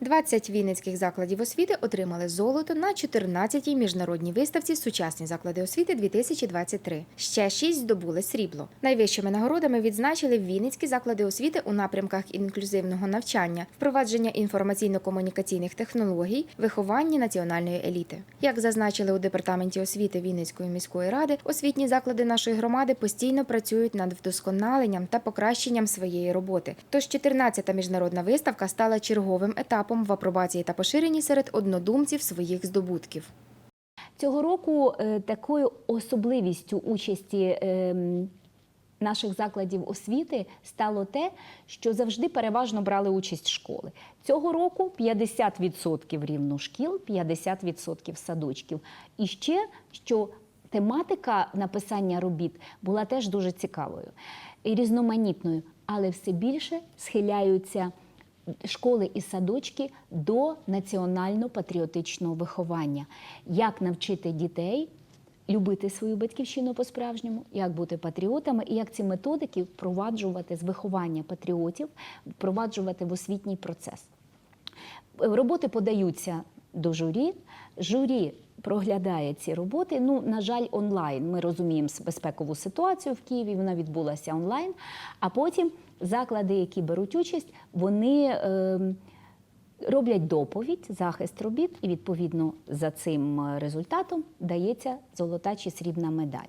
20 вінницьких закладів освіти отримали золото на 14-й міжнародній виставці Сучасні заклади освіти 2023. Ще 6 здобули срібло. Найвищими нагородами відзначили Вінницькі заклади освіти у напрямках інклюзивного навчання, впровадження інформаційно-комунікаційних технологій, виховання національної еліти. Як зазначили у департаменті освіти Вінницької міської ради, освітні заклади нашої громади постійно працюють над вдосконаленням та покращенням своєї роботи. Тож 14-та міжнародна виставка стала черговим етапом в апробації та поширенні серед однодумців своїх здобутків. Цього року е, такою особливістю участі ем, наших закладів освіти стало те, що завжди переважно брали участь школи. Цього року 50% рівно шкіл, 50% садочків. І ще що тематика написання робіт була теж дуже цікавою і різноманітною, але все більше схиляються школи і садочки до національно-патріотичного виховання. Як навчити дітей любити свою батьківщину по-справжньому, як бути патріотами, і як ці методики впроваджувати з виховання патріотів, впроваджувати в освітній процес. Роботи подаються до журі. Журі проглядає ці роботи. Ну, на жаль, онлайн. Ми розуміємо безпекову ситуацію в Києві. Вона відбулася онлайн. А потім заклади, які беруть участь, вони. Е, Роблять доповідь, захист робіт, і відповідно за цим е, результатом дається золота чи срібна медаль.